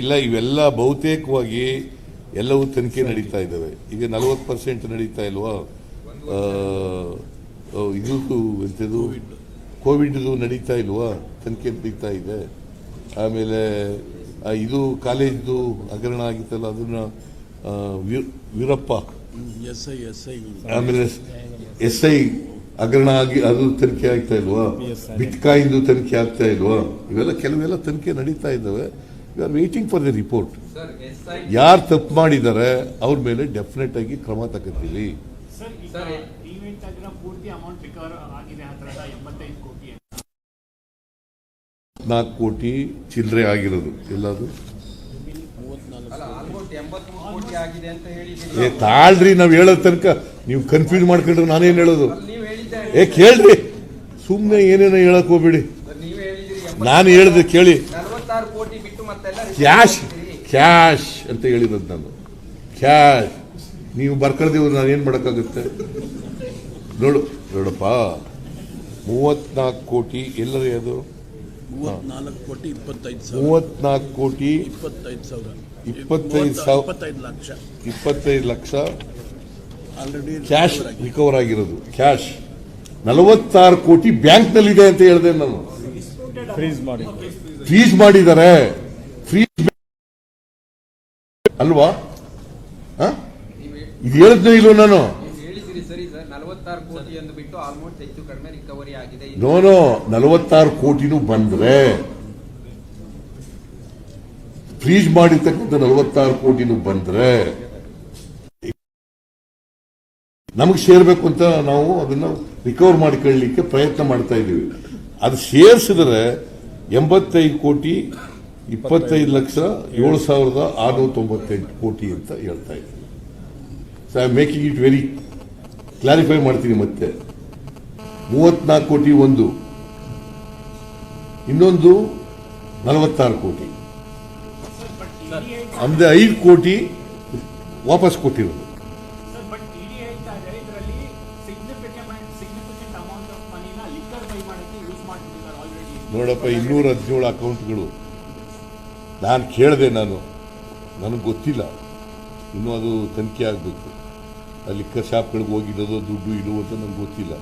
ಇಲ್ಲ ಇವೆಲ್ಲ ಬಹುತೇಕವಾಗಿ ಎಲ್ಲವೂ ತನಿಖೆ ನಡೀತಾ ಇದ್ದಾವೆ. ಈಗ ನಲವತ್ತು ಪರ್ಸೆಂಟ್ ನಡೀತಾ ಇಲ್ವಾ? ಇದು ಎಂಥದ್ದು ಕೋವಿಡ್ದು ನಡೀತಾ ಇಲ್ವಾ? ತನಿಖೆ ನಡೀತಾ ಇದೆ. ಆಮೇಲೆ ಇದು ಕಾಲೇಜ್ದು ಹಗರಣ ಆಗಿತ್ತಲ್ಲ ಅದನ್ನ Veerappa S I S I ಆಮೇಲೆ ಎಸ್ ಐ ಹಗರಣ ಆಗಿ ಅದು ತನಿಖೆ ಆಗ್ತಾ ಇಲ್ವಾ? ಬಿಟ್ಕಾಯಿಂದು ತನಿಖೆ ಆಗ್ತಾ ಇಲ್ವಾ? ಇವೆಲ್ಲ ಕೆಲವೆಲ್ಲ ತನಿಖೆ ನಡೀತಾ ಇದ್ದಾವೆ. We are waiting for the report ಯಾರು ತಪ್ಪು ಮಾಡಿದ್ದಾರೆ ಅವ್ರ ಮೇಲೆ ಡೆಫಿನೆಟ್ ಆಗಿ ಕ್ರಮ ತಗೋತೀವಿ. ಸರ್ ಈಗ ಸರ್, ಈವೆಂಟ್ ಪೂರ್ತಿ ಅಮೌಂಟ್ ರಿಕವರ್ ಆಗಿದೆ ಹತ್ರದ ಎಂಬತ್ತೈದು ಕೋಟಿ ಅಂತ. ನಾಲ್ಕು ಕೋಟಿ ಚಿಲ್ಲರೆ ಆಗಿರೋದು. ಎಲ್ಲದು? ಅಲ್ಲ ಆಲ್ಮೋಸ್ಟ್ ಎಂಬತ್ಮೂರು ಕೋಟಿ ಆಗಿದೆ ಅಂತ ಏ ತಾಳ್ರಿ ನಾವು ಹೇಳೋ ತನಕ. ನೀವು ಕನ್ಫ್ಯೂಸ್ ಮಾಡ್ಕೊಂಡ್ರೆ ನಾನೇನು ಹೇಳೋದು? ಏ ಕೇಳ್ರಿ. ಸುಮ್ಮನೆ ಏನೇನೋ ಹೇಳಕ್ ಹೋಗ್ಬೇಡಿ. ನಾನು ಹೇಳ್ದೆ ಕೇಳಿ ನಲವತ್ತಾರು ಕೋಟಿ ಬಿಟ್ಟು ಮತ್ತೆಲ್ಲ receipt ಕ್ಯಾಶ್ ಕ್ಯಾಶ್ ಅಂತ ಹೇಳಿರೋದು ನಾನು. ಕ್ಯಾಶ್. ನೀವು ಬರ್ಕೊಳ್ದೇವು ನಾನು ಏನು ಮಾಡೋಕ್ಕಾಗುತ್ತೆ? ನೋಡು ನೋಡಪ್ಪ. ಮೂವತ್ನಾಲ್ಕು ಕೋಟಿ ಎಲ್ಲರೇ ಅದು? ಮೂವತ್ನಾಲ್ಕು ಕೋಟಿ ಇಪ್ಪತ್ತೈದು ಸಾವಿರ. ಮೂವತ್ನಾಲ್ಕು ಕೋಟಿ ಇಪ್ಪತ್ತೈದು ಸಾವಿರ. ಇಪ್ಪತ್ತೈದು ಸಾವಿರ- ಇಪ್ಪತ್ತೈದು ಲಕ್ಷ. ಇಪ್ಪತ್ತೈದು ಲಕ್ಷ? ಆಲ್ರೆಡಿ ಕ್ಯಾಶ್ ರಿಕವರ್ ಆಗಿರೋದು. ಕ್ಯಾಶ್. ನಲವತ್ತಾರು ಕೋಟಿ ಬ್ಯಾಂಕ್ನಲ್ಲಿದೆ ಅಂತ ಹೇಳಿದೆ ನಾನು. ಫ್ರೀಸ್ ಮಾಡಿದ್ದಾರೆ. ಫ್ರೀಸ್ ಅಲ್ವಾ? ಇದು ಹೇಳಿದ್ನೋ ಇಲ್ವ ನಾನು? ನೋನು ನಲವತ್ತಾರು ಕೋಟಿನೂ ಬಂದ್ರೆ ಫ್ರೀಜ್ ಮಾಡಿರ್ತಕ್ಕಂಥ ನಲವತ್ತಾರು ಕೋಟಿನೂ ಬಂದ್ರೆ ನಮಗೆ ಸೇರ್ಬೇಕು ಅಂತ ನಾವು ಅದನ್ನ ರಿಕವರ್ ಮಾಡಿಕೊಳ್ಳಲಿಕ್ಕೆ ಪ್ರಯತ್ನ ಮಾಡ್ತಾ ಇದ್ದೀವಿ. ಅದು ಸೇರಿಸಿದ್ರೆ ಎಂಬತ್ತೈದು ಕೋಟಿ ಇಪ್ಪತ್ತೈದು ಲಕ್ಷ ಏಳು ಸಾವಿರದ ಆರುನೂರ ತೊಂಬತ್ತೆಂಟು ಕೋಟಿ ಅಂತ ಹೇಳ್ತಾ ಇದ್ದೀನಿ. So I making it very clarify ಮಾಡ್ತೀನಿ ಮತ್ತೆ. ಮೂವತ್ನಾಲ್ಕು ಕೋಟಿ ಒಂದು. ಇನ್ನೊಂದು ನಲವತ್ತಾರು ಕೋಟಿ. ಅಂದರೆ ಐದು ಕೋಟಿ ವಾಪಸ್ ಕೊಟ್ಟಿರೋದು. ನೋಡಪ್ಪ, ಇನ್ನೂರ ಹದಿನೇಳು ಅಕೌಂಟ್ಗಳು. ನಾನು ಕೇಳಿದೆ ನಾನು. ನನಗೆ ಗೊತ್ತಿಲ್ಲ. ಇನ್ನೂ ಅದು ತನಿಖೆ ಆಗಬೇಕು. ಆ ಲಿಕ್ಕರ್ ಶಾಪ್ಗಳಿಗೆ ಹೋಗಿರೋದು ದುಡ್ಡು ಇಲ್ಲವೋ ಅಂತ ನನಗೆ ಗೊತ್ತಿಲ್ಲ.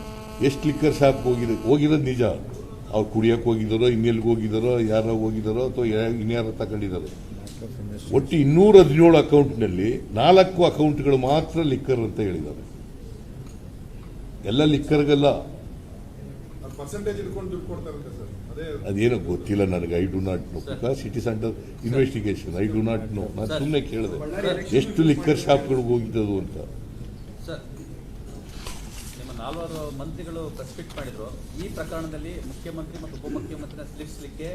ಎಷ್ಟು ಲಿಕ್ಕರ್ ಶಾಪ್ಗೆ ಹೋಗಿದೆ, ಹೋಗಿರೋದು ನಿಜ. ಅವ್ರು ಕುಡಿಯೋಕೆ ಹೋಗಿದ್ದಾರೋ ಇನ್ನೆಲ್ಲಿಗೆ ಹೋಗಿದ್ದಾರೋ ಯಾರೋ ಹೋಗಿದ್ದಾರೋ ಅಥವಾ ಇನ್ಯಾರೋ ತಗೊಂಡಿದ್ದಾರೋ ಒಟ್ಟು ಇನ್ನೂರ ಹದಿನೇಳು ಅಕೌಂಟ್ನಲ್ಲಿ ನಾಲ್ಕು ಅಕೌಂಟ್ಗಳು ಮಾತ್ರ ಲಿಕ್ಕರ್ ಅಂತ ಹೇಳಿದ್ದಾರೆ ಎಲ್ಲ ಲಿಕ್ಕರ್ಗಲ್ಲ ಅದೇನೋ ಗೊತ್ತಿಲ್ಲ ನನಗೆ I do not know because it is under investigation I do not know ನಾನು ಸುಮ್ಮನೆ ಕೇಳಿದೆ ಎಷ್ಟು ಲಿಕ್ಕರ್ ಶಾಪ್ಗಳಿಗೆ ಹೋಗಿದ್ದದು ಅಂತ. ಸರ್ ನಿಮ್ಮ ನಾಲ್ವರು ಮಂತ್ರಿಗಳು ಪ್ರೆಸ್ಪೆಕ್ಟ್ ಮಾಡಿದ್ರು. ಈ ಪ್ರಕರಣದಲ್ಲಿ ಮುಖ್ಯಮಂತ್ರಿ ಮತ್ತು ಉಪಮುಖ್ಯಮಂತ್ರಿನ ಸ್ಲಿಪ್ಸ್ಲಿಕ್ಕೆ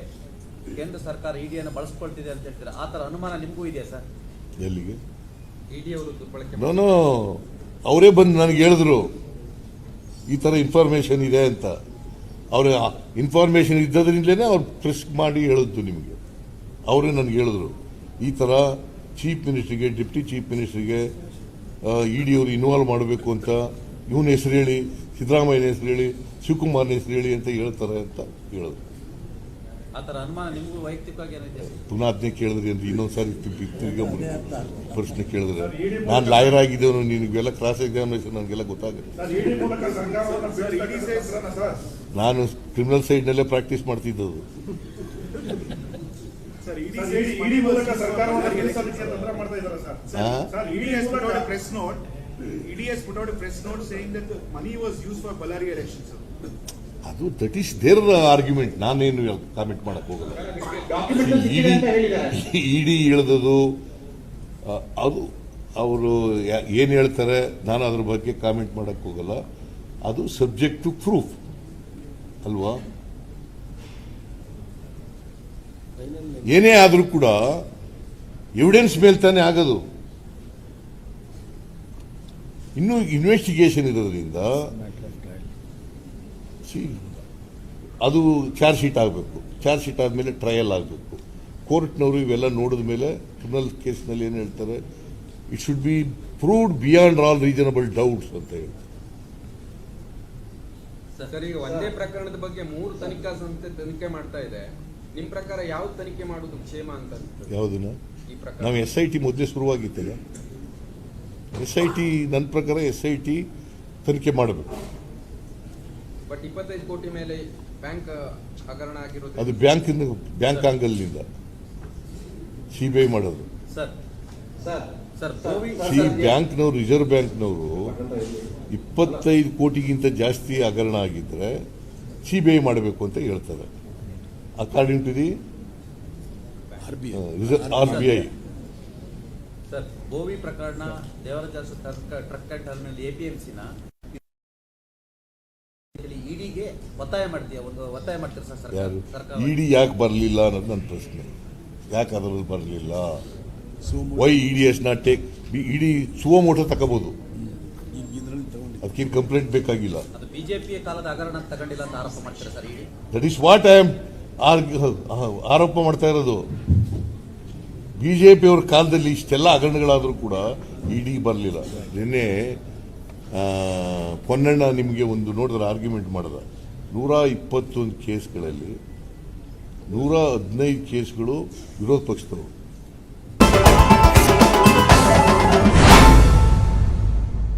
ಕೇಂದ್ರ ಸರ್ಕಾರ ಇಡಿಯನ್ನು ಬಳಸ್ಕೊಳ್ತಿದೆ ಅಂತ ಹೇಳ್ತೀರಾ? ಆ ಥರ ಅನುಮಾನ ನಿಮಗೂ ಇದೆಯಾ ಸರ್? ಎಲ್ಲಿಗೆ? ಇಡಿ ಅವರು ದುರ್ಬಳಕೆ ನಾನು ಅವರೇ ಬಂದು ನನಗೆ ಹೇಳಿದ್ರು ಈ ಥರ ಇನ್ಫಾರ್ಮೇಶನ್ ಇದೆ ಅಂತ. ಅವ್ರ ಇನ್ಫಾರ್ಮೇಶನ್ ಇದ್ದದ್ರಿಂದಲೇ ಅವ್ರು ಪ್ರೆಸ್ ಮಾಡಿ ಹೇಳಿದ್ದು ನಿಮಗೆ. ಅವರೇ ನನಗೆ ಹೇಳಿದ್ರು ಈ ಥರ ಚೀಫ್ ಮಿನಿಸ್ಟ್ರಿಗೆ ಡಿಪ್ಟಿ ಚೀಫ್ ಮಿನಿಸ್ಟ್ರಿಗೆ ಇ ಡಿ ಅವರು ಇನ್ವಾಲ್ವ್ ಮಾಡಬೇಕು ಅಂತ ಇವನ ಹೆಸರು ಹೇಳಿ ಸಿದ್ದರಾಮಯ್ಯನ ಹೆಸರು ಹೇಳಿ ಶಿವಕುಮಾರ್ನ ಹೆಸರು ಹೇಳಿ ಅಂತ ಹೇಳ್ತಾರೆ ಅಂತ ಹೇಳಿದ್ರು. ಪುನಾಜ್ಞೆ ಪುನಃ ಅದನ್ನೇ ಕೇಳಿದ್ರಿ ಅಂದ್ರೆ ಇನ್ನೊಂದ್ಸಾರಿ ತಿರ್ಗಿ ಪ್ರಶ್ನೆ ಕೇಳಿದ್ರೆ ನಾನು ಲಾಯರ್ ಆಗಿದ್ದೇವನು ನಿನಗೆಲ್ಲ ಕ್ರಾಸ್ ಎಕ್ಸಾಮಿನೇಷನ್ ನನಗೆಲ್ಲ ಗೊತ್ತಾಗುತ್ತೆ. ನಾನು ಕ್ರಿಮಿನಲ್ ಸೈಡ್ನಲ್ಲೇ ಪ್ರಾಕ್ಟೀಸ್ ಮಾಡ್ತಿದ್ದದು. ಅದು ದಟ್ ಈಸ್ ದೇರ್ ಆರ್ಗ್ಯುಮೆಂಟ್ ನಾನೇನು ಕಾಮೆಂಟ್ ಮಾಡಕ್ ಹೋಗಲ್ಲ. ಇಡಿ ಇಡಿ ಇಳಿದದು ಅದು ಅವರು ಏನು ಹೇಳ್ತಾರೆ ನಾನು ಅದ್ರ ಬಗ್ಗೆ ಕಾಮೆಂಟ್ ಮಾಡಕ್ ಹೋಗಲ್ಲ. ಅದು ಸಬ್ಜೆಕ್ಟ್ ಟು ಪ್ರೂಫ್ ಅಲ್ವಾ? ಏನೇ ಆದರೂ ಕೂಡ ಎವಿಡೆನ್ಸ್ ಮೇಲೆ ತಾನೇ ಆಗೋದು. ಇನ್ನೂ ಇನ್ವೆಸ್ಟಿಗೇಷನ್ ಇರೋದ್ರಿಂದ ಅದು ಚಾರ್ಜ್ ಶೀಟ್ ಆಗಬೇಕು. ಚಾರ್ಜ್ ಶೀಟ್ ಆದಮೇಲೆ ಟ್ರಯಲ್ ಆಗಬೇಕು. ಕೋರ್ಟ್ನವರು ಇವೆಲ್ಲ ನೋಡಿದ ಮೇಲೆ ಕ್ರಿಮಿನಲ್ ಕೇಸ್ನಲ್ಲಿ ಏನು ಹೇಳ್ತಾರೆ? It should be proved beyond all reasonable doubts ಅಂತ ಹೇಳ್ತಾರೆ. ಸರ್. ಈಗ ಒಂದೇ ಪ್ರಕರಣದ ಬಗ್ಗೆ ಮೂರು ತನಿಖಾ ಸಂಸ್ಥೆ ತನಿಖೆ ಮಾಡ್ತಾ ಇದೆ. ನಿಮ್ಮ ಪ್ರಕಾರ ಯಾವ ತನಿಖೆ ಮಾಡುವುದು ಕ್ಷೇಮ ಅಂತ? ಯಾವುದನ್ನ ನಾವು ಎಸ್ ಐ ಟಿ ಮೊದಲೇ ಶುರುವಾಗಿತ್ತಲ್ಲ. ಎಸ್ ಐ ಟಿ ನನ್ನ ಪ್ರಕಾರ ಎಸ್ ಐ ಟಿ ತನಿಖೆ ಮಾಡಬೇಕು. ಬಟ್ ಇಪ್ಪತ್ತೈದು ಕೋಟಿ ಮೇಲೆ ಬ್ಯಾಂಕ್ ಹಗರಣ ಆಗಿರೋದು ಅದು ಬ್ಯಾಂಕಿಂದ ಬ್ಯಾಂಕ್ ಆಂಗಲ್ನಿಂದ. ಸಿ ಬಿ ಐ ಮಾಡೋದು. ಸರ್. ಸರ್ ಸರ್ ಸಿ ಬ್ಯಾಂಕ್ನವರು ರಿಸರ್ವ್ ಬ್ಯಾಂಕ್ನವರು ಇಪ್ಪತ್ತೈದು ಕೋಟಿಗಿಂತ ಜಾಸ್ತಿ ಹಗರಣ ಆಗಿದ್ದರೆ ಸಿ ಬಿ ಐ ಮಾಡಬೇಕು ಅಂತ ಹೇಳ್ತಾರೆ. According to the R B R B I sir ಗೋವಿ ಪ್ರಕರಣ Devaraja truck truck and terminal A P M ಸಿನ ಇಡಿಗೆ ಒತ್ತಾಯ ಮಾಡ್ತೀಯ? ಒಂದು ಒತ್ತಾಯ ಮಾಡ್ತೀರಾ ಸರ್ ಯಾರು? ಇಡಿ ಯಾಕೆ ಬರಲಿಲ್ಲ ಅನ್ನೋದು ನನ್ನ ಪ್ರಶ್ನೆ. ಯಾಕೆ ಅದರಲ್ಲಿ ಬರಲಿಲ್ಲ? Somu E D is not take ED suo motu ತಗೋಬೋದು ಅದಕ್ಕೇನು ಕಂಪ್ಲೇಂಟ್ ಬೇಕಾಗಿಲ್ಲ. That is what I am ಆರೋಪ ಮಾಡ್ತಾ ಇರೋದು. ಬಿ ಜೆ ಪಿಯವ್ರ ಕಾಲದಲ್ಲಿ ಇಷ್ಟೆಲ್ಲ ಹಗರಣಗಳಾದರೂ ಕೂಡ ಇಡಿ ಬರಲಿಲ್ಲ. ನಿನ್ನೆ ಪೊನ್ನಣ್ಣ ನಿಮಗೆ ಒಂದು ನೋಡಿದ್ರೆ ಆರ್ಗ್ಯುಮೆಂಟ್ ಮಾಡಿದ. ನೂರ ಇಪ್ಪತ್ತೊಂದು ಕೇಸ್ಗಳಲ್ಲಿ ನೂರ ಹದಿನೈದು ಕೇಸ್ಗಳು ವಿರೋಧ ಪಕ್ಷದವರು.